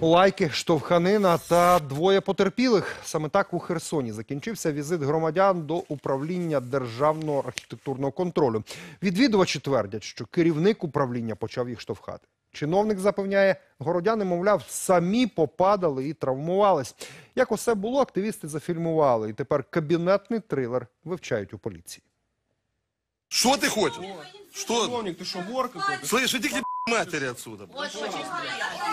Лайки, штовханина та двоє потерпілих. Саме так у Херсоні закінчився візит громадян до управління державного архітектурного контролю. Відвідувачі твердять, що керівник управління почав їх штовхати. Чиновник запевняє, городяни, мовляв, самі попадали і травмувались. Як усе було, активісти зафільмували. І тепер кабінетний трилер вивчають у поліції. Что ты хочешь? Что? Чиновник, ты что, вор какой-то? Слышь, иди к Матери отсюда.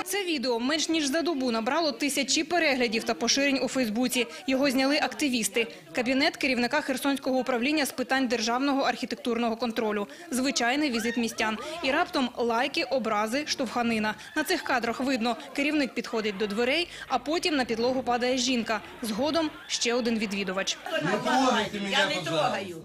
Це відео менш ніж за добу набрало тисячі переглядів та поширень у Фейсбуці. Його зняли активісти. Кабінет керівника Херсонського управління з питань державного архітектурного контролю. Звичайний візит містян. І раптом лайки, образи, штовханина. На цих кадрах видно, керівник підходить до дверей, а потім на підлогу падає жінка. Згодом ще один відвідувач. Я не трогаю.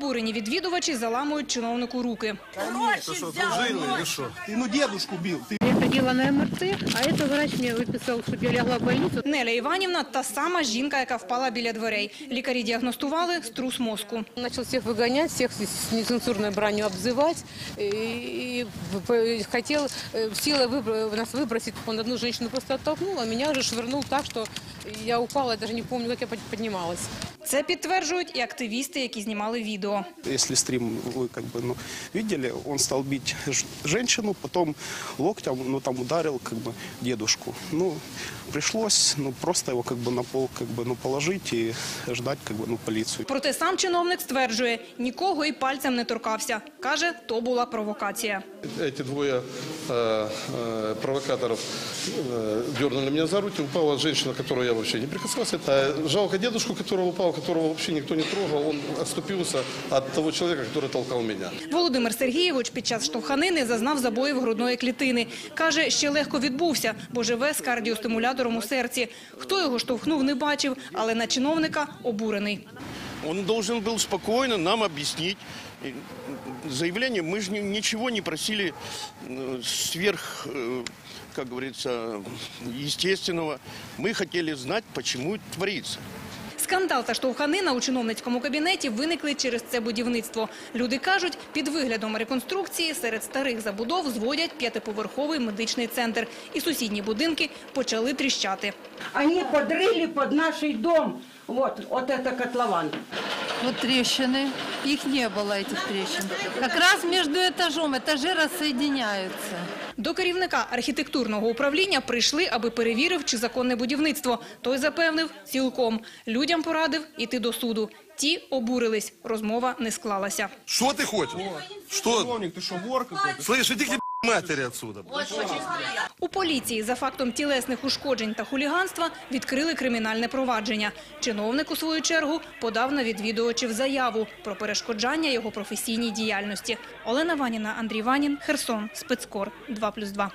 Обурені відвідувачі заламують чиновнику руки. Гроши взял. или что? Ты ну дедушку бил. Ты Я ходила на МРТ, а это врач мне выписал, чтобы я лягла в больницу. Неля Іванівна – та сама жінка, яка впала біля дверей. Лікарі діагностували струс мозку. Начал всех выгонять, всех с нецензурной бранью обзывать. И, и хотел э, силой выбро- нас выбросить. Он одну женщину просто оттолкнул, а меня уже швырнул так, что я упала, я даже не помню, как я под- поднималась. Це підтверджують і активісти, які знімали відео. Если стрим вы как бы ну, видели, он стал бить ж- женщину, потом локтем ну, там ударил как бы дедушку. Ну, пришлось ну, просто его как бы на пол как бы, ну, положить и ждать как бы, ну, полицию. Проте сам чиновник стверджує, нікого і пальцем не торкався. Каже, то була провокація. Эти двое э, э, провокаторов э, дернули меня за руки. Упала женщина, которую я вообще не прикасался. Это жалко дедушку, которого упал, которого вообще никто не трогал. Он отступился от того человека, который толкал меня. Володимир Сергійович під час штовханини зазнав забоїв грудної клітини. Каже, ще легко відбувся, бо живе з кардіостимулятором у серці. Хто його штовхнув, не бачив, але на чиновника обурений. Он должен был спокойно нам объяснить. И, Заявление мы же ни- ничего не просили э, сверх, э, как говорится, естественного. Мы хотели знать, почему это творится. Скандал та штовханина у чиновницькому кабінеті виникли через це будівництво. Люди кажуть, під виглядом реконструкції серед старих забудов зводять п'ятиповерховий медичний центр. І сусідні будинки почали тріщати. Вони подрили под наш дом. Вот, вот это котлован. Вот трещины. Их не было, этих трещин. Как раз между этажом этажи рассоединяются. До керівника архітектурного управління прийшли, аби перевірив, чи законне будівництво. Той запевнив цілком. Людям порадив іти до суду. Ті обурились. Розмова не склалася. Что ты хочешь? Что? Чиновник, ты что, вор какой-то? Слышь, иди к матери отсюда. У поліції за фактом тілесних ушкоджень та хуліганства відкрили кримінальне провадження. Чиновник, у свою чергу, подав на відвідувачів заяву про перешкоджання його професійній діяльності. Олена Ваніна, Андрій Ванін, Херсон, Спецкор, 2+,2.